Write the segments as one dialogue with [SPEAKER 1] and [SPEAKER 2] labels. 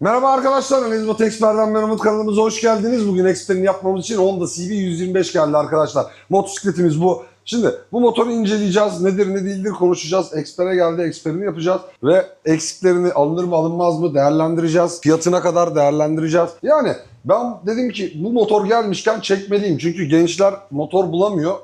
[SPEAKER 1] Merhaba arkadaşlar, Analiz Moto Expert'den ben Umut kanalımıza hoş geldiniz. Bugün Expert'ini yapmamız için Honda CB 125 geldi arkadaşlar. Motosikletimiz bu. Şimdi bu motoru inceleyeceğiz. Nedir ne değildir konuşacağız. Expert'e geldi, Expert'ini yapacağız. Ve eksiklerini alınır mı alınmaz mı değerlendireceğiz. Fiyatına kadar değerlendireceğiz. Yani ben dedim ki bu motor gelmişken çekmeliyim. Çünkü gençler motor bulamıyor.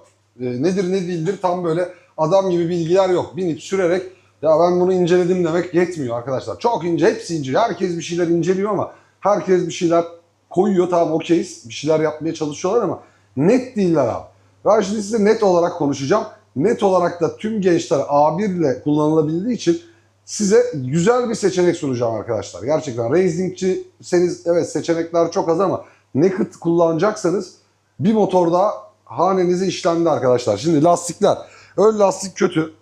[SPEAKER 1] E, nedir ne değildir tam böyle adam gibi bilgiler yok. Binip sürerek ya ben bunu inceledim demek yetmiyor arkadaşlar. Çok ince, hepsi ince. Herkes bir şeyler inceliyor ama herkes bir şeyler koyuyor. Tamam okeyiz. Bir şeyler yapmaya çalışıyorlar ama net değiller abi. Ben şimdi size net olarak konuşacağım. Net olarak da tüm gençler A1 ile kullanılabildiği için size güzel bir seçenek sunacağım arkadaşlar. Gerçekten racingçiseniz evet seçenekler çok az ama naked kullanacaksanız bir motor daha hanenize işlendi arkadaşlar. Şimdi lastikler. Ön lastik kötü.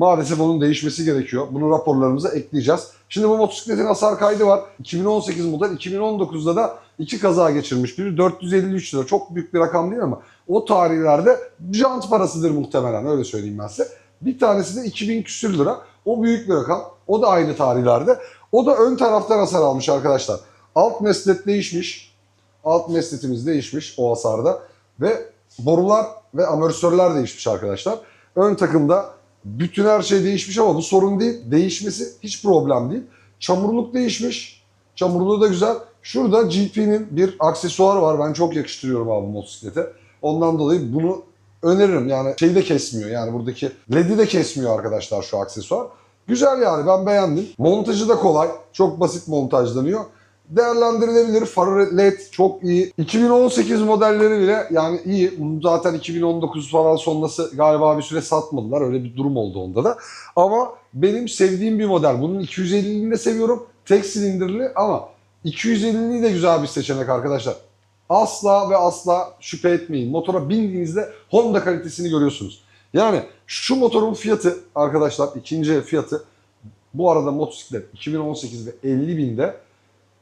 [SPEAKER 1] Maalesef onun değişmesi gerekiyor. Bunu raporlarımıza ekleyeceğiz. Şimdi bu motosikletin hasar kaydı var. 2018 model. 2019'da da iki kaza geçirmiş. Biri 453 lira. Çok büyük bir rakam değil ama o tarihlerde jant parasıdır muhtemelen. Öyle söyleyeyim ben size. Bir tanesi de 2000 küsür lira. O büyük bir rakam. O da aynı tarihlerde. O da ön taraftan hasar almış arkadaşlar. Alt meslet değişmiş. Alt mesletimiz değişmiş o hasarda. Ve borular ve amortisörler değişmiş arkadaşlar. Ön takımda bütün her şey değişmiş ama bu sorun değil. Değişmesi hiç problem değil. Çamurluk değişmiş. Çamurluğu da güzel. Şurada GP'nin bir aksesuarı var. Ben çok yakıştırıyorum abi motosiklete. Ondan dolayı bunu öneririm. Yani şeyi de kesmiyor. Yani buradaki LED'i de kesmiyor arkadaşlar şu aksesuar. Güzel yani ben beğendim. Montajı da kolay. Çok basit montajlanıyor. Değerlendirilebilir. Farı LED çok iyi. 2018 modelleri bile yani iyi. Bunu zaten 2019 falan sonrası galiba bir süre satmadılar. Öyle bir durum oldu onda da. Ama benim sevdiğim bir model. Bunun 250'ini de seviyorum. Tek silindirli ama 250'li de güzel bir seçenek arkadaşlar. Asla ve asla şüphe etmeyin. Motora bindiğinizde Honda kalitesini görüyorsunuz. Yani şu motorun fiyatı arkadaşlar ikinci fiyatı bu arada motosiklet 2018 ve 50 binde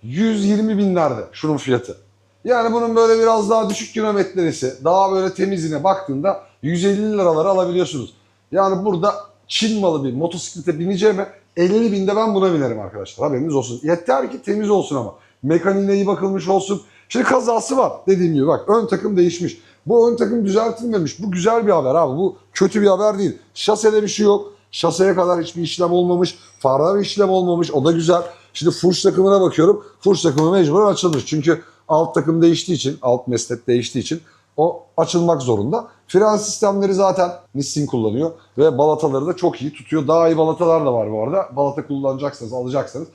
[SPEAKER 1] 120 binlerde şunun fiyatı. Yani bunun böyle biraz daha düşük kilometresi, daha böyle temizine baktığında 150 liraları alabiliyorsunuz. Yani burada Çin malı bir motosiklete bineceğime 50 binde ben buna binerim arkadaşlar. Haberiniz olsun. Yeter ki temiz olsun ama. Mekaniğine iyi bakılmış olsun. Şimdi kazası var dediğim gibi bak ön takım değişmiş. Bu ön takım düzeltilmemiş. Bu güzel bir haber abi. Bu kötü bir haber değil. Şasede bir şey yok. Şaseye kadar hiçbir işlem olmamış. Farda bir işlem olmamış. O da güzel. Şimdi furş takımına bakıyorum. Furş takımı mecbur açılır. Çünkü alt takım değiştiği için, alt meslek değiştiği için o açılmak zorunda. Fren sistemleri zaten Nissin kullanıyor ve balataları da çok iyi tutuyor. Daha iyi balatalar da var bu arada. Balata kullanacaksanız, alacaksanız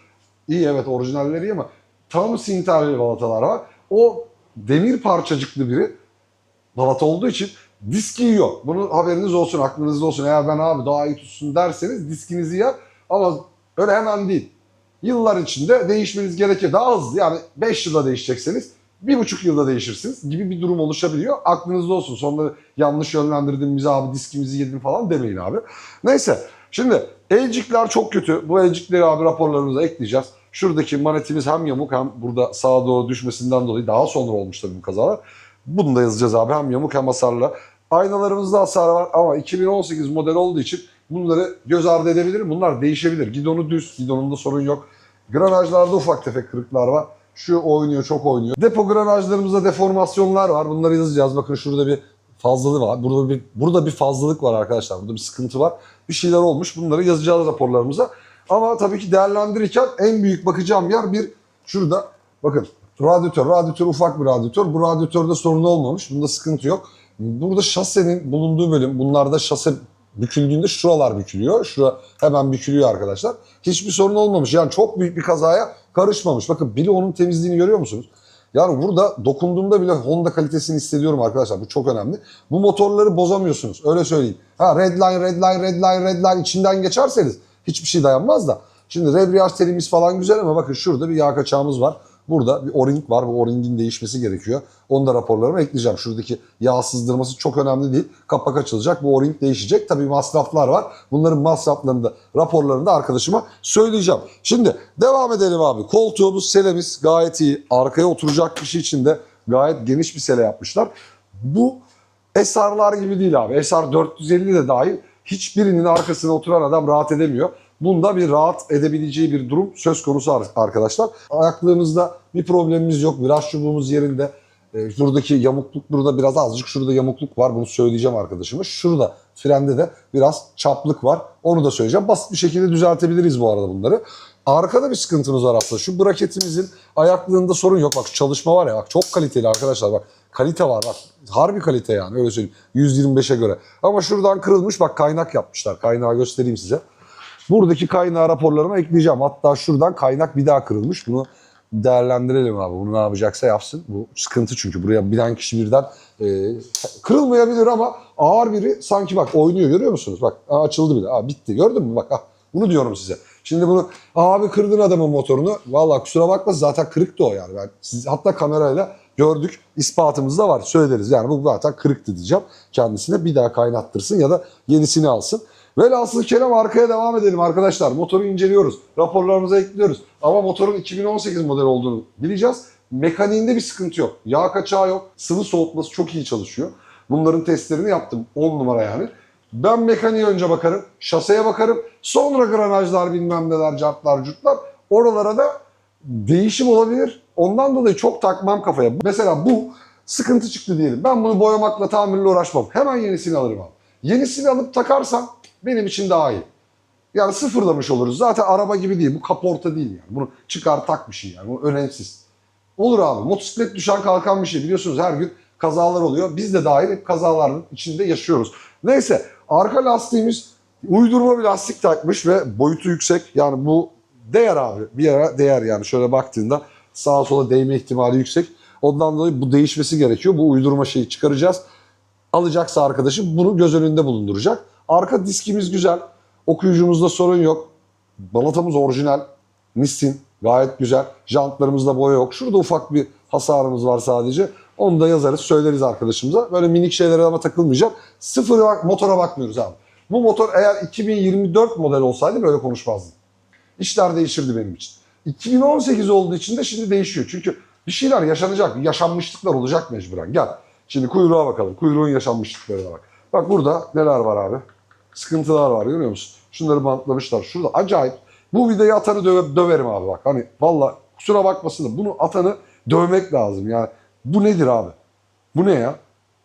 [SPEAKER 1] iyi evet orijinalleri iyi ama tam sinterli balatalar var. O demir parçacıklı biri balata olduğu için disk yiyor. Bunun haberiniz olsun, aklınızda olsun. Eğer ben abi daha iyi tutsun derseniz diskinizi yer ama öyle hemen değil. Yıllar içinde değişmeniz gerekir. Daha hızlı yani 5 yılda değişecekseniz bir buçuk yılda değişirsiniz gibi bir durum oluşabiliyor. Aklınızda olsun. Sonra yanlış yönlendirdin bizi abi diskimizi yedin falan demeyin abi. Neyse şimdi elcikler çok kötü. Bu elcikleri abi raporlarımıza ekleyeceğiz. Şuradaki manetimiz hem yamuk hem burada sağa doğru düşmesinden dolayı daha sonra olmuş tabii bu kazalar. Bunu da yazacağız abi hem yamuk hem hasarlı. Aynalarımızda hasar var ama 2018 model olduğu için bunları göz ardı edebilirim. Bunlar değişebilir. Gidonu düz, gidonunda sorun yok. Granajlarda ufak tefek kırıklar var. Şu oynuyor, çok oynuyor. Depo granajlarımızda deformasyonlar var. Bunları yazacağız. Bakın şurada bir fazlalık var. Burada bir burada bir fazlalık var arkadaşlar. Burada bir sıkıntı var. Bir şeyler olmuş. Bunları yazacağız raporlarımıza. Ama tabii ki değerlendirirken en büyük bakacağım yer bir şurada. Bakın radyatör. Radyatör ufak bir radyatör. Bu radyatörde sorun olmamış. Bunda sıkıntı yok. Burada şasenin bulunduğu bölüm. Bunlarda şase büküldüğünde şuralar bükülüyor. Şura hemen bükülüyor arkadaşlar. Hiçbir sorun olmamış. Yani çok büyük bir kazaya karışmamış. Bakın bile onun temizliğini görüyor musunuz? Yani burada dokunduğumda bile Honda kalitesini hissediyorum arkadaşlar. Bu çok önemli. Bu motorları bozamıyorsunuz. Öyle söyleyeyim. Ha redline, redline, redline, redline içinden geçerseniz hiçbir şey dayanmaz da. Şimdi rebriyaj telimiz falan güzel ama bakın şurada bir yağ kaçağımız var. Burada bir o-ring var. Bu o-ringin değişmesi gerekiyor. Onu da raporlarıma ekleyeceğim. Şuradaki yağ sızdırması çok önemli değil. Kapak açılacak. Bu o-ring değişecek. Tabii masraflar var. Bunların masraflarını da raporlarını da arkadaşıma söyleyeceğim. Şimdi devam edelim abi. Koltuğumuz, selemiz gayet iyi. Arkaya oturacak kişi için de gayet geniş bir sele yapmışlar. Bu SR'lar gibi değil abi. SR 450 de dahil hiçbirinin arkasına oturan adam rahat edemiyor. Bunda bir rahat edebileceği bir durum söz konusu ar- arkadaşlar. Ayaklığımızda bir problemimiz yok. Viraj çubuğumuz yerinde. E, Şuradaki yamukluk burada biraz azıcık şurada yamukluk var. Bunu söyleyeceğim arkadaşıma. Şurada frende de biraz çaplık var. Onu da söyleyeceğim. Basit bir şekilde düzeltebiliriz bu arada bunları. Arkada bir sıkıntımız var aslında. Şu braketimizin ayaklığında sorun yok. Bak çalışma var ya bak çok kaliteli arkadaşlar bak. Kalite var bak. Harbi kalite yani öyle söyleyeyim. 125'e göre. Ama şuradan kırılmış bak kaynak yapmışlar. Kaynağı göstereyim size. Buradaki kaynağı raporlarıma ekleyeceğim. Hatta şuradan kaynak bir daha kırılmış. Bunu değerlendirelim abi. Bunu ne yapacaksa yapsın. Bu sıkıntı çünkü. Buraya bilen kişi birden e, kırılmayabilir ama ağır biri sanki bak oynuyor görüyor musunuz? Bak açıldı bile. Aa, bitti gördün mü? Bak ah, bunu diyorum size. Şimdi bunu abi kırdın adamın motorunu. Vallahi kusura bakma zaten kırıktı o yani. Ben siz hatta kamerayla gördük. ispatımız da var. Söyleriz yani bu zaten kırıktı diyeceğim. Kendisine bir daha kaynattırsın ya da yenisini alsın. Velhasıl kelam arkaya devam edelim arkadaşlar. Motoru inceliyoruz. Raporlarımıza ekliyoruz. Ama motorun 2018 model olduğunu bileceğiz. Mekaniğinde bir sıkıntı yok. Yağ kaçağı yok. Sıvı soğutması çok iyi çalışıyor. Bunların testlerini yaptım. 10 numara yani. Ben mekaniğe önce bakarım. Şaseye bakarım. Sonra granajlar bilmem neler, cartlar, curtlar. Oralara da değişim olabilir. Ondan dolayı çok takmam kafaya. Mesela bu sıkıntı çıktı diyelim. Ben bunu boyamakla tamirle uğraşmam. Hemen yenisini alırım abi. Yenisini alıp takarsam benim için daha iyi. Yani sıfırlamış oluruz. Zaten araba gibi değil. Bu kaporta değil yani. Bunu çıkar tak bir şey yani. Bu önemsiz. Olur abi. Motosiklet düşen kalkan bir şey. Biliyorsunuz her gün kazalar oluyor. Biz de dahil hep kazaların içinde yaşıyoruz. Neyse arka lastiğimiz uydurma bir lastik takmış ve boyutu yüksek. Yani bu değer abi. Bir yere değer yani. Şöyle baktığında sağa sola değme ihtimali yüksek. Ondan dolayı bu değişmesi gerekiyor. Bu uydurma şeyi çıkaracağız. Alacaksa arkadaşım bunu göz önünde bulunduracak. Arka diskimiz güzel. Okuyucumuzda sorun yok. Balatamız orijinal. Nissin. Gayet güzel. Jantlarımızda boya yok. Şurada ufak bir hasarımız var sadece. Onu da yazarız, söyleriz arkadaşımıza. Böyle minik şeylere ama takılmayacak. Sıfır bak, motora bakmıyoruz abi. Bu motor eğer 2024 model olsaydı böyle konuşmazdım. İşler değişirdi benim için. 2018 olduğu için de şimdi değişiyor. Çünkü bir şeyler yaşanacak, yaşanmışlıklar olacak mecburen. Gel. Şimdi kuyruğa bakalım. Kuyruğun yaşanmışlıklarına bak. Bak burada neler var abi? Sıkıntılar var görüyor musun? Şunları bantlamışlar. Şurada acayip. Bu vidayı atanı döve- döverim abi bak. Hani valla kusura bakmasın da bunu atanı dövmek lazım. Yani bu nedir abi? Bu ne ya?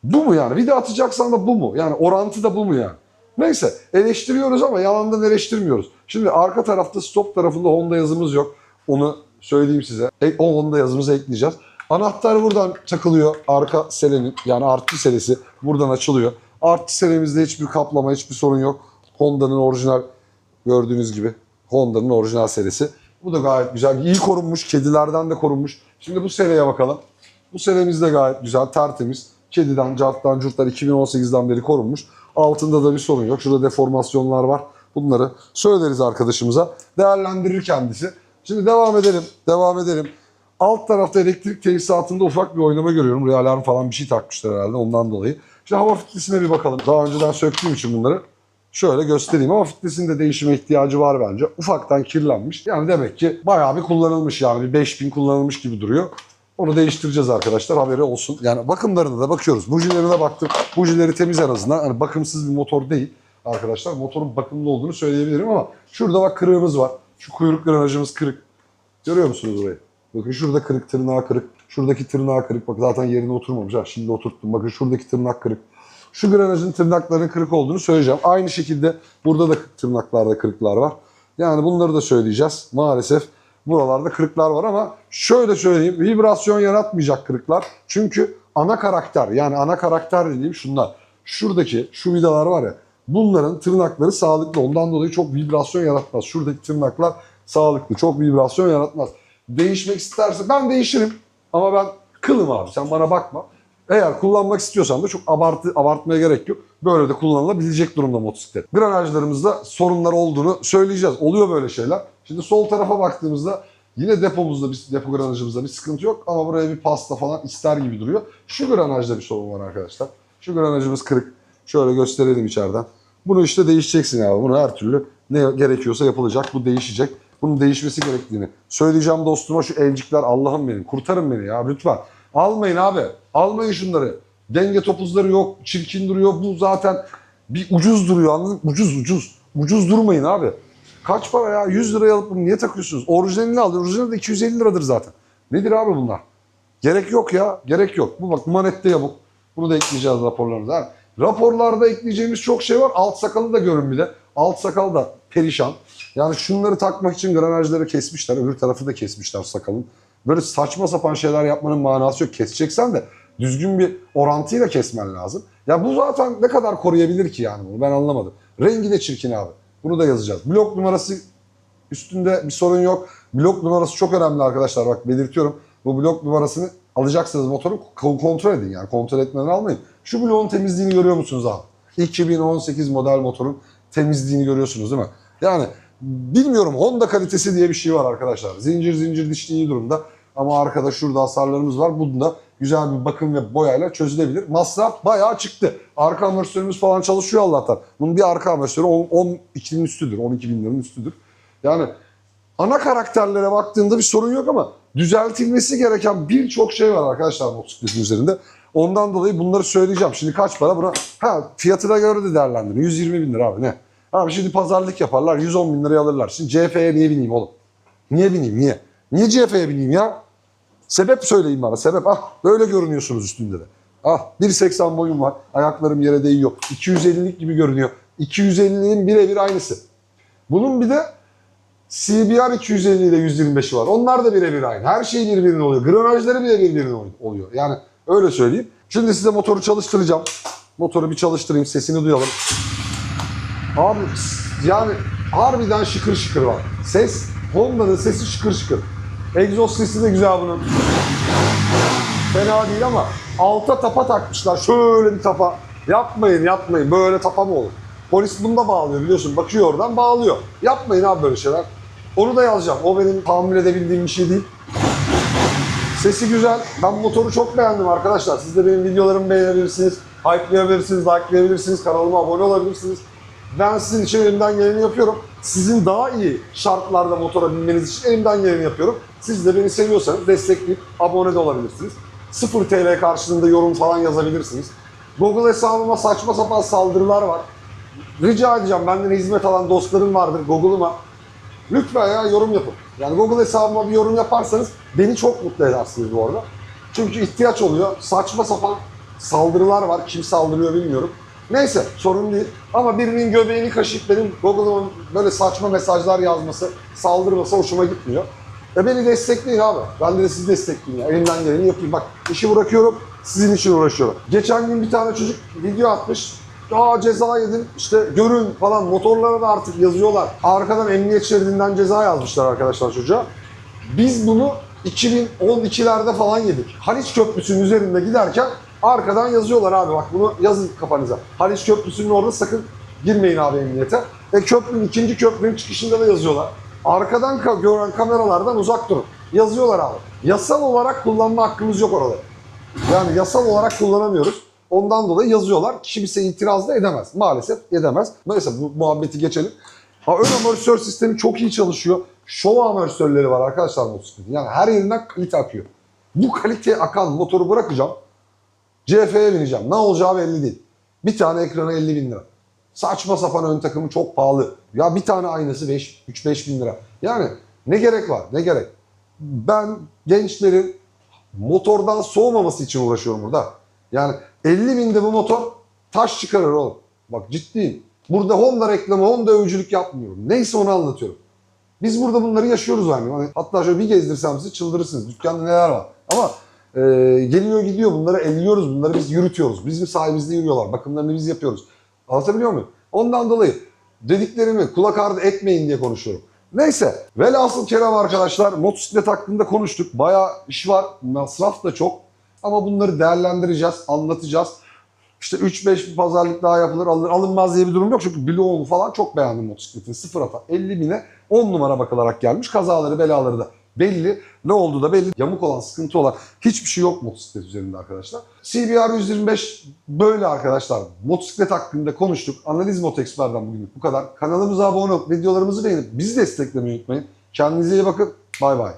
[SPEAKER 1] Bu mu yani? Vida atacaksan da bu mu? Yani orantı da bu mu yani? Neyse eleştiriyoruz ama yalandan eleştirmiyoruz. Şimdi arka tarafta stop tarafında Honda yazımız yok. Onu söyleyeyim size. E, o Honda yazımızı ekleyeceğiz. Anahtar buradan takılıyor. Arka selenin yani artı selesi buradan açılıyor. Artı selemizde hiçbir kaplama, hiçbir sorun yok. Honda'nın orijinal gördüğünüz gibi Honda'nın orijinal serisi. Bu da gayet güzel. İyi korunmuş. Kedilerden de korunmuş. Şimdi bu sereye bakalım. Bu seremiz de gayet güzel. Tertemiz. Kediden, carttan, curttan 2018'den beri korunmuş. Altında da bir sorun yok. Şurada deformasyonlar var. Bunları söyleriz arkadaşımıza. Değerlendirir kendisi. Şimdi devam edelim. Devam edelim. Alt tarafta elektrik tesisatında ufak bir oynama görüyorum. Buraya alarm falan bir şey takmışlar herhalde ondan dolayı. Şimdi hava filtresine bir bakalım. Daha önceden söktüğüm için bunları şöyle göstereyim. Ama filtresinin de değişime ihtiyacı var bence. Ufaktan kirlenmiş. Yani demek ki bayağı bir kullanılmış yani. Bir 5000 kullanılmış gibi duruyor. Onu değiştireceğiz arkadaşlar haberi olsun. Yani bakımlarına da bakıyoruz. Bujilerine baktım. Bujileri temiz en azından. Hani bakımsız bir motor değil arkadaşlar. Motorun bakımlı olduğunu söyleyebilirim ama şurada bak kırığımız var. Şu kuyruk granajımız kırık. Görüyor musunuz burayı? Bakın şurada kırık, tırnağı kırık. Şuradaki tırnağı kırık. Bak zaten yerine oturmamış. Ha, şimdi oturttum. Bakın şuradaki tırnak kırık. Şu granajın tırnaklarının kırık olduğunu söyleyeceğim. Aynı şekilde burada da tırnaklarda kırıklar var. Yani bunları da söyleyeceğiz. Maalesef buralarda kırıklar var ama şöyle söyleyeyim. Vibrasyon yaratmayacak kırıklar. Çünkü ana karakter yani ana karakter dediğim şunlar. Şuradaki şu vidalar var ya bunların tırnakları sağlıklı. Ondan dolayı çok vibrasyon yaratmaz. Şuradaki tırnaklar sağlıklı. Çok vibrasyon yaratmaz. Değişmek isterse ben değişirim. Ama ben kılım abi sen bana bakma. Eğer kullanmak istiyorsan da çok abartı abartmaya gerek yok. Böyle de kullanılabilecek durumda motosiklet. Granajlarımızda sorunlar olduğunu söyleyeceğiz. Oluyor böyle şeyler. Şimdi sol tarafa baktığımızda yine depomuzda bir depo granajımızda bir sıkıntı yok ama buraya bir pasta falan ister gibi duruyor. Şu granajda bir sorun var arkadaşlar. Şu granajımız kırık. Şöyle gösterelim içeriden. Bunu işte değişeceksin abi. Bunu her türlü ne gerekiyorsa yapılacak. Bu değişecek. Bunun değişmesi gerektiğini söyleyeceğim dostuma şu elcikler Allah'ım benim kurtarın beni ya lütfen. Almayın abi. Almayın şunları. Denge topuzları yok. Çirkin duruyor. Bu zaten bir ucuz duruyor anladın mı? Ucuz ucuz. Ucuz durmayın abi. Kaç para ya? 100 liraya alıp bunu niye takıyorsunuz? Orijinalini al. Orijinali de 250 liradır zaten. Nedir abi bunlar? Gerek yok ya. Gerek yok. Bu bak manette yamuk. Bunu da ekleyeceğiz raporlarımıza. Raporlarda ekleyeceğimiz çok şey var. Alt sakalı da görün bir de. Alt sakal da perişan. Yani şunları takmak için granajları kesmişler. Öbür tarafı da kesmişler sakalın. Böyle saçma sapan şeyler yapmanın manası yok. Keseceksen de düzgün bir orantıyla kesmen lazım. Ya bu zaten ne kadar koruyabilir ki yani bunu ben anlamadım. Rengi de çirkin abi. Bunu da yazacağız. Blok numarası üstünde bir sorun yok. Blok numarası çok önemli arkadaşlar. Bak belirtiyorum. Bu blok numarasını alacaksınız motoru ko- kontrol edin yani. Kontrol etmeden almayın. Şu bloğun temizliğini görüyor musunuz abi? 2018 model motorun temizliğini görüyorsunuz değil mi? Yani bilmiyorum Honda kalitesi diye bir şey var arkadaşlar. Zincir zincir dişli iyi durumda. Ama arkada şurada hasarlarımız var. Bunda güzel bir bakım ve boyayla çözülebilir. Masraf bayağı çıktı. Arka amortisörümüz falan çalışıyor Allah'tan. Bunun bir arka amortisörü 12'nin üstüdür. 12 bin üstüdür. Yani ana karakterlere baktığında bir sorun yok ama düzeltilmesi gereken birçok şey var arkadaşlar motosikletin üzerinde. Ondan dolayı bunları söyleyeceğim. Şimdi kaç para buna? Ha fiyatına göre de değerlendirin. 120 bin lira abi ne? Abi şimdi pazarlık yaparlar 110 bin liraya alırlar. Şimdi CF'ye niye bineyim oğlum? Niye bineyim niye? Niye CF'ye bineyim ya? Sebep söyleyin bana sebep. Ah böyle görünüyorsunuz üstünde de. Ah 1.80 boyum var. Ayaklarım yere değiyor. 250'lik gibi görünüyor. 250'nin birebir aynısı. Bunun bir de CBR 250 ile 125'i var. Onlar da birebir aynı. Her şey birbirine oluyor. Granajları bile birbirine oluyor. Yani öyle söyleyeyim. Şimdi size motoru çalıştıracağım. Motoru bir çalıştırayım. Sesini duyalım. Abi yani harbiden şıkır şıkır var. Ses, Honda'nın sesi şıkır şıkır. Egzoz sesi de güzel bunun. Fena değil ama alta tapa takmışlar. Şöyle bir tapa. Yapmayın yapmayın. Böyle tapa mı olur? Polis bunu da bağlıyor biliyorsun. Bakıyor oradan bağlıyor. Yapmayın abi böyle şeyler. Onu da yazacağım. O benim tahammül edebildiğim bir şey değil. Sesi güzel. Ben motoru çok beğendim arkadaşlar. Siz de benim videolarımı beğenebilirsiniz. Hype'layabilirsiniz, like'layabilirsiniz. Kanalıma abone olabilirsiniz. Ben sizin için elimden geleni yapıyorum. Sizin daha iyi şartlarda motora binmeniz için elimden geleni yapıyorum. Siz de beni seviyorsanız destekleyip abone de olabilirsiniz. 0 TL karşılığında yorum falan yazabilirsiniz. Google hesabıma saçma sapan saldırılar var. Rica edeceğim benden hizmet alan dostlarım vardır Google'ıma. Lütfen ya yorum yapın. Yani Google hesabıma bir yorum yaparsanız beni çok mutlu edersiniz bu arada. Çünkü ihtiyaç oluyor. Saçma sapan saldırılar var. Kim saldırıyor bilmiyorum. Neyse sorun değil. Ama birinin göbeğini kaşıyıp benim Google'ıma böyle saçma mesajlar yazması, saldırması hoşuma gitmiyor. E beni destekleyin abi. Ben de sizi destekleyin. Ya. Elimden geleni yapayım. Bak işi bırakıyorum. Sizin için uğraşıyorum. Geçen gün bir tane çocuk video atmış. Aa ceza yedim işte görün falan motorlara da artık yazıyorlar. Arkadan emniyet şeridinden ceza yazmışlar arkadaşlar çocuğa. Biz bunu 2012'lerde falan yedik. Haliç Köprüsü'nün üzerinde giderken arkadan yazıyorlar abi bak bunu yazın kafanıza. Haliç Köprüsü'nün orada sakın girmeyin abi emniyete. E köprünün ikinci köprünün çıkışında da yazıyorlar. Arkadan ka- gören kameralardan uzak durun. Yazıyorlar abi. Yasal olarak kullanma hakkımız yok orada. Yani yasal olarak kullanamıyoruz. Ondan dolayı yazıyorlar. Kimse itiraz da edemez. Maalesef edemez. Neyse bu muhabbeti geçelim. Ha, ön amortisör sistemi çok iyi çalışıyor. Show amortisörleri var arkadaşlar motosikletin. Yani her yerinden kalite akıyor. Bu kalite akan motoru bırakacağım. CF'ye bineceğim. Ne olacağı belli değil. Bir tane ekranı 50 bin lira. Saçma sapan ön takımı çok pahalı. Ya bir tane aynası 3-5 bin lira. Yani ne gerek var? Ne gerek? Ben gençlerin motordan soğumaması için uğraşıyorum burada. Yani 50 binde bu motor taş çıkarır oğlum. Bak ciddiyim. Burada Honda reklamı, Honda övücülük yapmıyorum. Neyse onu anlatıyorum. Biz burada bunları yaşıyoruz yani. Hatta şöyle bir gezdirsem sizi çıldırırsınız. Dükkanda neler var. Ama e, geliyor gidiyor bunları elliyoruz. Bunları biz yürütüyoruz. Bizim sayemizde yürüyorlar. Bakımlarını biz yapıyoruz. Anlatabiliyor muyum? Ondan dolayı dediklerimi kulak ardı etmeyin diye konuşuyorum. Neyse. Velhasıl kelam arkadaşlar motosiklet hakkında konuştuk. Bayağı iş var. Masraf da çok. Ama bunları değerlendireceğiz, anlatacağız. İşte 3-5 bir pazarlık daha yapılır, alınır, alınmaz diye bir durum yok. Çünkü bloğunu falan çok beğendim motosikletin. Sıfır hata. 50 bine 10 numara bakılarak gelmiş. Kazaları, belaları da belli. Ne oldu da belli. Yamuk olan, sıkıntı olan hiçbir şey yok motosiklet üzerinde arkadaşlar. CBR 125 böyle arkadaşlar. Motosiklet hakkında konuştuk. Analiz Motexpert'den bugünlük bu kadar. Kanalımıza abone olup videolarımızı beğenip bizi desteklemeyi unutmayın. Kendinize iyi bakın. Bay bay.